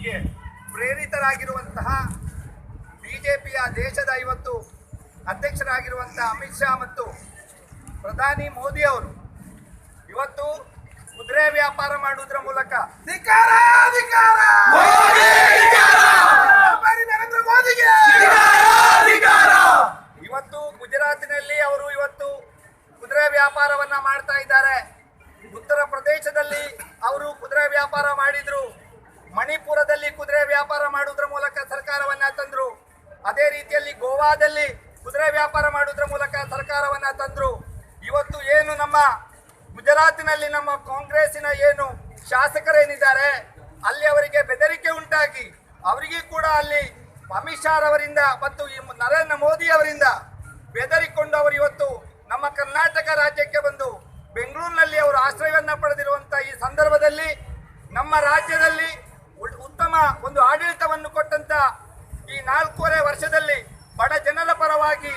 ಮಾತಿಗೆ ಪ್ರೇರಿತರಾಗಿರುವಂತಹ ಬಿಜೆಪಿಯ ದೇಶದ ಇವತ್ತು ಅಧ್ಯಕ್ಷರಾಗಿರುವಂತಹ ಅಮಿತ್ ಶಾ ಮತ್ತು ಪ್ರಧಾನಿ ಮೋದಿ ಅವರು ಇವತ್ತು ಕುದುರೆ ವ್ಯಾಪಾರ ಮಾಡುವುದರ ಮೂಲಕ ಇವತ್ತು ಗುಜರಾತಿನಲ್ಲಿ ಅವರು ಇವತ್ತು ಕುದುರೆ ವ್ಯಾಪಾರವನ್ನ ಮಾಡ್ತಾ ಇದ್ದಾರೆ. ಉತ್ತರ ಪ್ರದೇಶದಲ್ಲಿ ಅವರು ಕುದುರೆ ವ್ಯಾಪಾರ ಮಾಡಿದ್ರು. ಮಣಿಪುರದಲ್ಲಿ ಕುದುರೆ ವ್ಯಾಪಾರ ಮಾಡುವುದರ ಮೂಲಕ ಸರ್ಕಾರವನ್ನ ತಂದ್ರು. ಅದೇ ರೀತಿಯಲ್ಲಿ ಗೋವಾದಲ್ಲಿ ಕುದುರೆ ವ್ಯಾಪಾರ ಮಾಡುವುದರ ಮೂಲಕ ಸರ್ಕಾರವನ್ನ ತಂದ್ರು. ಇವತ್ತು ಏನು ನಮ್ಮ ಗುಜರಾತಿನಲ್ಲಿ ನಮ್ಮ ಕಾಂಗ್ರೆಸ್ಸಿನ ಏನು ಶಾಸಕರೇನಿದ್ದಾರೆ, ಅಲ್ಲಿ ಅವರಿಗೆ ಬೆದರಿಕೆ ಉಂಟಾಗಿ, ಅವರಿಗೆ ಕೂಡ ಅಲ್ಲಿ ಅಮಿತ್ ಶಾ ಅವರಿಂದ ಮತ್ತು ನರೇಂದ್ರ ಮೋದಿ ಅವರಿಂದ ಬೆದರಿಕೊಂಡು ಅವರು ಇವತ್ತು ನಮ್ಮ ಕರ್ನಾಟಕ ರಾಜ್ಯಕ್ಕೆ ಬಂದು ಬೆಂಗಳೂರಿನಲ್ಲಿ ಅವರು ಆಶ್ರಯವನ್ನ ಪಡೆದಿರುವಂತಹ ಈ ಸಂದರ್ಭದಲ್ಲಿ ನಮ್ಮ ರಾಜ್ಯದಲ್ಲಿ ಉತ್ತಮ ಒಂದು ಆಡಳಿತವನ್ನು ಕೊಟ್ಟಂತ ಈ ನಾಲ್ಕೂವರೆ ವರ್ಷದಲ್ಲಿ ಬಡ ಜನರ ಪರವಾಗಿ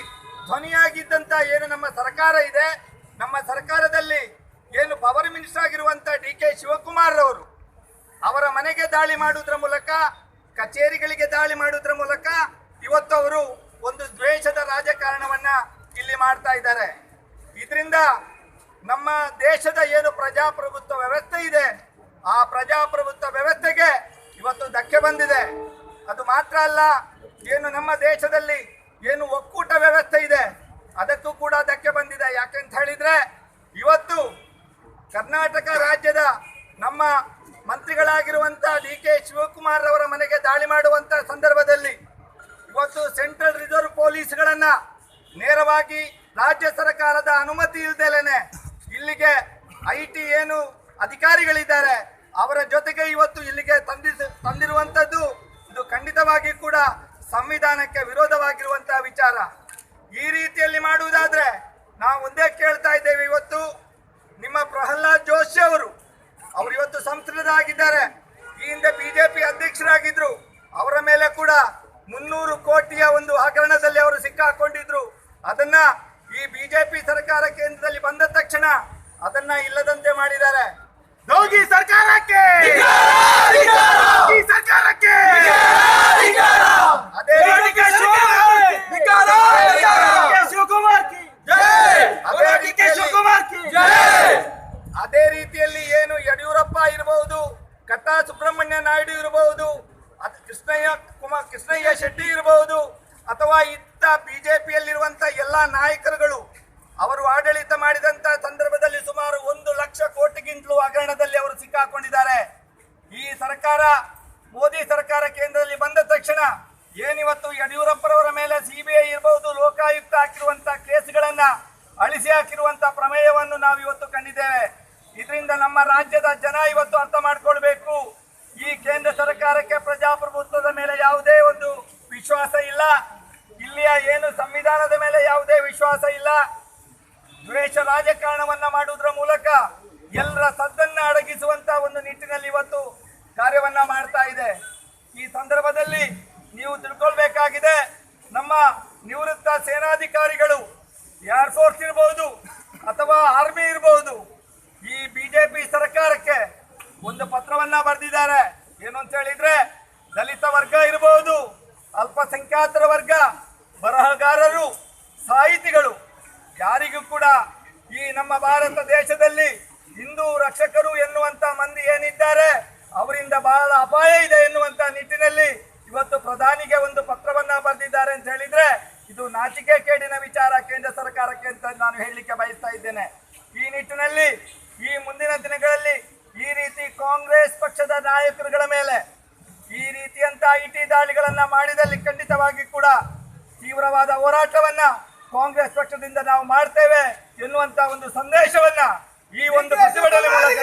ಧ್ವನಿಯಾಗಿದ್ದಂತ ಏನು ನಮ್ಮ ಸರ್ಕಾರ ಇದೆ, ನಮ್ಮ ಸರ್ಕಾರದಲ್ಲಿ ಏನು ಪವರ್ ಮಿನಿಸ್ಟರ್ ಆಗಿರುವಂತ ಡಿ ಕೆ ಶಿವಕುಮಾರ್ ಅವರು ಅವರ ಮನೆಗೆ ದಾಳಿ ಮಾಡುವುದರ ಮೂಲಕ, ಕಚೇರಿಗಳಿಗೆ ದಾಳಿ ಮಾಡುವುದರ ಮೂಲಕ ಇವತ್ತು ಅವರು ಒಂದು ದ್ವೇಷದ ರಾಜಕಾರಣವನ್ನ ಇಲ್ಲಿ ಮಾಡ್ತಾ ಇದ್ದಾರೆ. ಇದರಿಂದ ನಮ್ಮ ದೇಶದ ಏನು ಪ್ರಜಾಪ್ರಭುತ್ವ ವ್ಯವಸ್ಥೆ ಇದೆ, ಆ ಪ್ರಜಾಪ್ರಭುತ್ವ ವ್ಯವಸ್ಥೆಗೆ ಇವತ್ತು ಧಕ್ಕೆ ಬಂದಿದೆ. ಅದು ಮಾತ್ರ ಅಲ್ಲ, ಏನು ನಮ್ಮ ದೇಶದಲ್ಲಿ ಏನು ಒಕ್ಕೂಟ ವ್ಯವಸ್ಥೆ ಇದೆ, ಅದಕ್ಕೂ ಕೂಡ ಧಕ್ಕೆ ಬಂದಿದೆ. ಯಾಕೆಂತ ಹೇಳಿದ್ರೆ, ಇವತ್ತು ಕರ್ನಾಟಕ ರಾಜ್ಯದ ನಮ್ಮ ಮಂತ್ರಿಗಳಾಗಿರುವಂಥ ಡಿ ಕೆ ಶಿವಕುಮಾರ್ ಅವರ ಮನೆಗೆ ದಾಳಿ ಮಾಡುವಂತ ಸಂದರ್ಭದಲ್ಲಿ ಇವತ್ತು ಸೆಂಟ್ರಲ್ ರಿಸರ್ವ್ ಪೊಲೀಸ್ಗಳನ್ನ ನೇರವಾಗಿ ರಾಜ್ಯ ಸರ್ಕಾರದ ಅನುಮತಿ ಇಲ್ದೇನೆ ಇಲ್ಲಿಗೆ ಐ ಏನು ಅಧಿಕಾರಿಗಳಿದ್ದಾರೆ, ಅವರ ಜೊತೆಗೆ ಇವತ್ತು ಇಲ್ಲಿಗೆ ಸಂವಿಧಾನಕ್ಕೆ ವಿರೋಧವಾಗಿರುವಂತಹ ವಿಚಾರ ಈ ರೀತಿಯಲ್ಲಿ ಮಾಡುವುದಾದ್ರೆ ನಾವು ಒಂದೇ ಕೇಳ್ತಾ ಇದ್ದೇವೆ ಇವತ್ತು ನಿಮ್ಮ ಪ್ರಹ್ಲಾದ್ ಜೋಶಿ ಅವರು ಅವರು ಇವತ್ತು ಸಂಸದರಾಗಿದ್ದಾರೆ. ಈ ಹಿಂದೆ ಬಿಜೆಪಿ ಅಧ್ಯಕ್ಷರಾಗಿದ್ರು. ಅವರ ಮೇಲೆ ಕೂಡ ಮುನ್ನೂರು ಕೋಟಿಯ ಒಂದು ಹಗರಣದಲ್ಲಿ ಅವರು ಸಿಕ್ಕಾಕೊಂಡಿದ್ರು. ಅದನ್ನ ಈ ಬಿಜೆಪಿ ಸರ್ಕಾರ ಕೇಂದ್ರದಲ್ಲಿ ಬಂದ ತಕ್ಷಣ ಅದನ್ನ ಇಲ್ಲದಂತೆ ಮಾಡಿದ್ದಾರೆ ಯೋಗಿ ಸರ್ಕಾರಕ್ಕೆ ಈ ಸರ್ಕಾರಕ್ಕೆ ಅದೇ ಡಿ ಕೆ ಶಿವಕುಮಾರ್ ಧಿಕ್ಕಾರ, ಧಿಕ್ಕಾರ. ಡಿ ಕೆ ಶಿವಕುಮಾರ್ ಕಿ ಅದೇ ಡಿ ಕೆ ರೀತಿಯಲ್ಲಿ- ಶಿವಕುಮಾರ್ ಕಿ ಅದೇ ರೀತಿಯಲ್ಲಿ ಏನು ಯಡಿಯೂರಪ್ಪ ಇರಬಹುದು ಕಟ್ಟಾ ಸುಬ್ರಹ್ಮಣ್ಯ ನಾಯ್ಡು ಇರಬಹುದು ಕೃಷ್ಣಯ್ಯ ಕುಮಾರ್ ಕೃಷ್ಣಯ್ಯ ಶೆಟ್ಟಿ ಇರಬಹುದು ಅಥವಾ ಇತ್ತ ಬಿಜೆಪಿಯಲ್ಲಿರುವಂತ ಎಲ್ಲಾ ನಾಯಕರುಗಳು. ಅವರು ಆಡಳಿತ ಮಾಡಿದಂತ ಸಂದರ್ಭದಲ್ಲಿ ಸುಮಾರು ಒಂದು ಲಕ್ಷ ಕೋಟಿಗಿಂತಲೂ ಹಗರಣದಲ್ಲಿ ಅವರು ಸಿಕ್ಕಾಕೊಂಡಿದ್ದಾರೆ. ಈ ಸರ್ಕಾರ, ಮೋದಿ ಸರ್ಕಾರ ಕೇಂದ್ರದಲ್ಲಿ ಬಂದ ತಕ್ಷಣ ಏನಿವತ್ತು ಯಡಿಯೂರಪ್ಪರವರ ಮೇಲೆ ಸಿಬಿಐ ಇರಬಹುದು ಲೋಕಾಯುಕ್ತ ಹಾಕಿರುವಂತ ಕೇಸ್ಗಳನ್ನ ಅಳಿಸಿ ಹಾಕಿರುವಂತ ಪ್ರಮೇಯವನ್ನು ನಾವು ಇವತ್ತು ಕಂಡಿದ್ದೇವೆ. ಇದರಿಂದ ನಮ್ಮ ರಾಜ್ಯದ ಜನ ಇವತ್ತು ಅರ್ಥ ಮಾಡ್ಕೊಳ್ಬೇಕು. ಈ ಕೇಂದ್ರ ಸರ್ಕಾರಕ್ಕೆ ಪ್ರಜಾಪ್ರಭುತ್ವದ ಮೇಲೆ ಯಾವುದೇ ಒಂದು ವಿಶ್ವಾಸ ಇಲ್ಲ. ಇಲ್ಲಿಯ ಏನು ಸಂವಿಧಾನದ ಮೇಲೆ ಯಾವುದೇ ವಿಶ್ವಾಸ ಇಲ್ಲ. ದ್ವೇಷ ರಾಜಕಾರಣವನ್ನ ಮಾಡುವುದರ ಮೂಲಕ ಎಲ್ಲರ ಸದ್ದನ್ನ ಅಡಗಿಸುವಂತ ಒಂದು ನಿಟ್ಟಿನಲ್ಲಿ ಇವತ್ತು ಕಾರ್ಯವನ್ನ ಮಾಡ್ತಾ ಇದೆ. ಈ ಸಂದರ್ಭದಲ್ಲಿ ನೀವು ತಿಳ್ಕೊಳ್ಬೇಕಾಗಿದೆ, ನಮ್ಮ ನಿವೃತ್ತ ಸೇನಾಧಿಕಾರಿಗಳು ಏರ್ಫೋರ್ಸ್ ಇರಬಹುದು ಅಥವಾ ಆರ್ಮಿ ಇರಬಹುದು ಈ ಬಿಜೆಪಿ ಸರ್ಕಾರಕ್ಕೆ ಒಂದು ಪತ್ರವನ್ನ ಬರೆದಿದ್ದಾರೆ ಏನು ಅಂತ ಹೇಳಿದ್ರೆ ದಲಿತ ವರ್ಗ ಇರಬಹುದು ಅಲ್ಪಸಂಖ್ಯಾತರ ವರ್ಗ ಬರಹಗಾರರು ಸಾಹಿತಿಗಳು, ಯಾರಿಗೂ ಕೂಡ ಈ ನಮ್ಮ ಭಾರತ ದೇಶದಲ್ಲಿ ಹಿಂದೂ ರಕ್ಷಕರು ಎನ್ನುವಂತ ಮಂದಿ ಏನಿದ್ದಾರೆ, ಅವರಿಂದ ಬಹಳ ಅಪಾಯ ಇದೆ ಎನ್ನುವಂತ ನಿಟ್ಟಿನಲ್ಲಿ ಇವತ್ತು ಪ್ರಧಾನಿಗೆ ಒಂದು ಪತ್ರವನ್ನ ಬರೆದಿದ್ದಾರೆ ಅಂತ ಹೇಳಿದ್ರೆ, ಇದು ನಾಚಿಕೆ ಕೇಡಿನ ವಿಚಾರ ಕೇಂದ್ರ ಸರ್ಕಾರಕ್ಕೆ ಅಂತ ನಾನು ಹೇಳಲಿಕ್ಕೆ ಬಯಸ್ತಾ ಇದ್ದೇನೆ. ಈ ನಿಟ್ಟಿನಲ್ಲಿ, ಈ ಮುಂದಿನ ದಿನಗಳಲ್ಲಿ ಈ ರೀತಿ ಕಾಂಗ್ರೆಸ್ ಪಕ್ಷದ ನಾಯಕರುಗಳ ಮೇಲೆ ಈ ರೀತಿಯಂತ ಇಟಿ ದಾಳಿಗಳನ್ನ ಮಾಡಿದಲ್ಲಿ ಖಂಡಿತವಾಗಿ ಕೂಡ ತೀವ್ರವಾದ ಹೋರಾಟವನ್ನ ಕಾಂಗ್ರೆಸ್ ಪಕ್ಷದಿಂದ ನಾವು ಮಾಡ್ತೇವೆ ಎನ್ನುವಂತ ಒಂದು ಸಂದೇಶವನ್ನ ಈ ಒಂದು ಪ್ರತಿಭಟನೆ ಮೂಲಕ